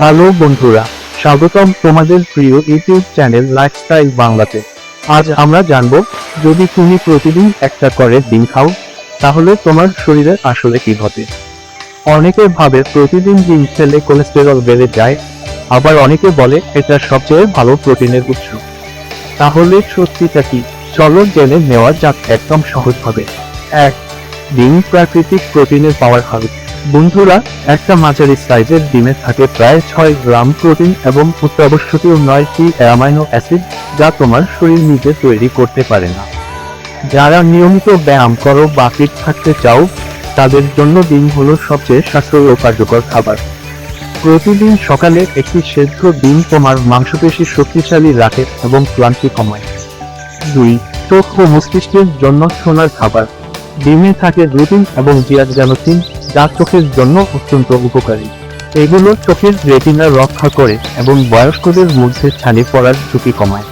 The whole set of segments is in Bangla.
হ্যালো বন্ধুরা, স্বাগতম তোমাদের প্রিয় ইউটিউব চ্যানেল লাইফস্টাইল বাংলাতে। আজ আমরা জানব, যদি তুমি প্রতিদিন একটা করে ডিম খাও, তাহলে তোমার শরীরে আসলে কি ঘটে? অনেকে ভাবে প্রতিদিন ডিম খেলে কোলেস্টেরল বেড়ে যায়, আবার অনেকে বলে এটা সবচেয়ে ভালো প্রোটিনের উৎস। তাহলে সত্যিটা কি? চলো জেনে নেওয়া যাক একদম সহজভাবে। এক, ডিম প্রাকৃতিক প্রোটিনের পাওয়ার হাউস বন্ধুরা, একটা মাঝারি সাইজের ডিমে থাকে প্রায় ছয় গ্রাম প্রোটিন এবং অত্যাবশ্যকীয় নয়টি অ্যামাইনো অ্যাসিড যা তোমার শরীর নিজে তৈরি করতে পারে না। যারা নিয়মিত ব্যায়াম করো বা ফিট থাকতে চাও, তাদের জন্য ডিম হলো সবচেয়ে স্বাস্থ্য কার্যকর খাবার। প্রতিদিন সকালে একটি সেদ্ধ ডিম তোমার মাংসপেশি শক্তিশালী রাখে এবং ক্লান্তি কমায়। দুই চোখ ও মস্তিষ্কের জন্য সোনার খাবার। ডিমে থাকে রুটিন এবং জিয়াজ জিয়াজানোসিন যা চোখের জন্য অত্যন্ত উপকারী। এগুলো চোখের রেটিনা রক্ষা করে এবং বয়স্কদের মধ্যে ছানি পড়ার ঝুঁকি কমায়।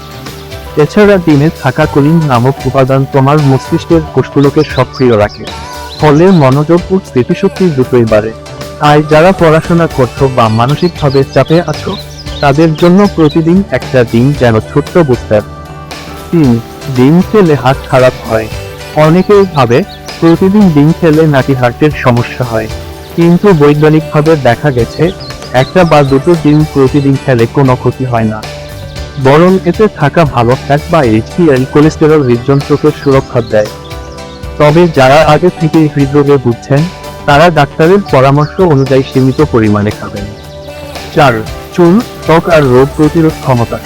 এছাড়া ডিমে থাকা কলিন নামক উপাদান তোমার মস্তিষ্কের কোষগুলোকে সক্রিয় রাখে, ফলে মনোযোগ ও স্মৃতিশক্তি দুটোই বাড়ে। তাই যারা পড়াশোনা করছ বা মানসিকভাবে চাপে আছো, তাদের জন্য প্রতিদিন একটা ডিম যেন ছোট্ট বুস্টার তিন, ডিম খেলে হাত খারাপ হয়। অনেকেই ভাবে প্রতিদিন ডিম খেলে নাকি হার্টের সমস্যা হয়। কিন্তু বৈজ্ঞানিকভাবে দেখা গেছে, একটা বা দুটো ডিম প্রতিদিন খেলে কোনো ক্ষতি হয় না। বরং এতে থাকা ভালো ফ্যাট বা এইচডিএল কোলেস্টেরল হৃদযন্ত্রকে সুরক্ষা দেয়। তবে যারা আগে থেকে হৃদরোগে বুঝছেন তারা ডাক্তারের পরামর্শ অনুযায়ী সীমিত পরিমাণে খাবেন। চার, চুল, ত্বক আর রোগ প্রতিরোধ ক্ষমতা।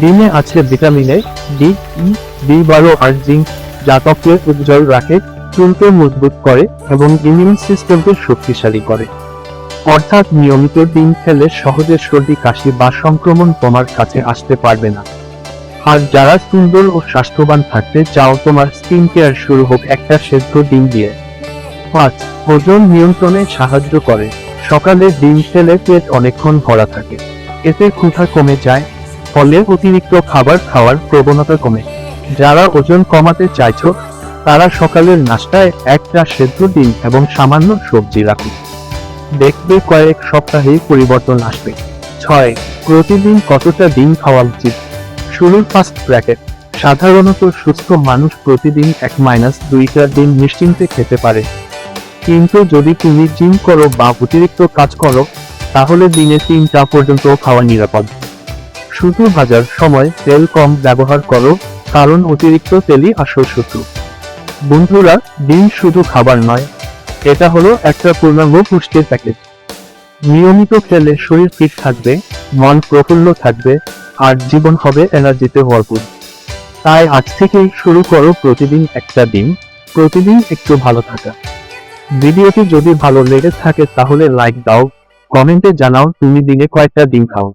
ডিমে আছে vitamin A D E B বারো আর জিঙ্ক, যা ত্বককে উজ্জ্বল রাখে চুলকে মজবুত করে এবং ইমিউন সিস্টেমকে শক্তিশালী করে। অর্থাৎ নিয়মিত ডিম খেলে সহজে সর্দি, কাশি বা সংক্রমণ তোমার কাছে আসতে পারবে না। আর যারা সুন্দর ও স্বাস্থ্যবান থাকতে চাও, তোমার স্কিন কেয়ার শুরু হোক একটা সেদ্ধ ডিম দিয়ে। পাঁচ, ওজন নিয়ন্ত্রণে সাহায্য করে। সকালে ডিম খেলে পেট অনেকক্ষণ ভরা থাকে। এতে ক্ষুধা কমে যায়, ফলে অতিরিক্ত খাবার খাওয়ার প্রবণতা কমে। যারা ওজন কমাতে চাইছো তারা সকালের নাস্তায় একটা সেদ্ধ ডিম এবং সামান্য সবজি রাখুন। দেখবে কয়েক সপ্তাহে পরিবর্তন আসবে। ছয়, প্রতিদিন কতটা ডিম খাওয়া উচিত? শুরুর ফার্স্ট ব্র্যাকেট সাধারণত সুস্থ মানুষ প্রতিদিন এক মাইনাস দুইটা ডিম নিশ্চিন্তে খেতে পারে। কিন্তু যদি তুমি জিম করো বা অতিরিক্ত কাজ করো, তাহলে দিনে তিনটা পর্যন্ত খাওয়া নিরাপদ। শুধু ভাজার সময় তেল কম ব্যবহার করো, কারণ অতিরিক্ত তেলই আসল শত্রু। বন্ধুরা ডিম শুধু খাবার নয়, এটা হলো একটা পূর্ণাঙ্গ পুষ্টির প্যাকেজ নিয়মিত খেলে শরীর ফিট থাকবে, মন প্রফুল্ল থাকবে, আর জীবন হবে এনার্জিতে ভরপুর। তাই আজ থেকেই শুরু করো প্রতিদিন একটা ডিম প্রতিদিন একটু ভালো থাকা। ভিডিওটি যদি ভালো লেগে থাকে তাহলে লাইক দাও কমেন্টে জানাও তুমি দিনে কয়েকটা ডিম খাও।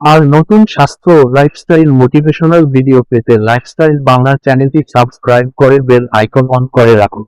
আর নতুন স্বাস্থ্য লাইফস্টাইল মোটিভেশনাল ভিডিও পেতে লাইফস্টাইল বাংলা চ্যানেলটি সাবস্ক্রাইব করে বেল আইকন অন করে রাখুন।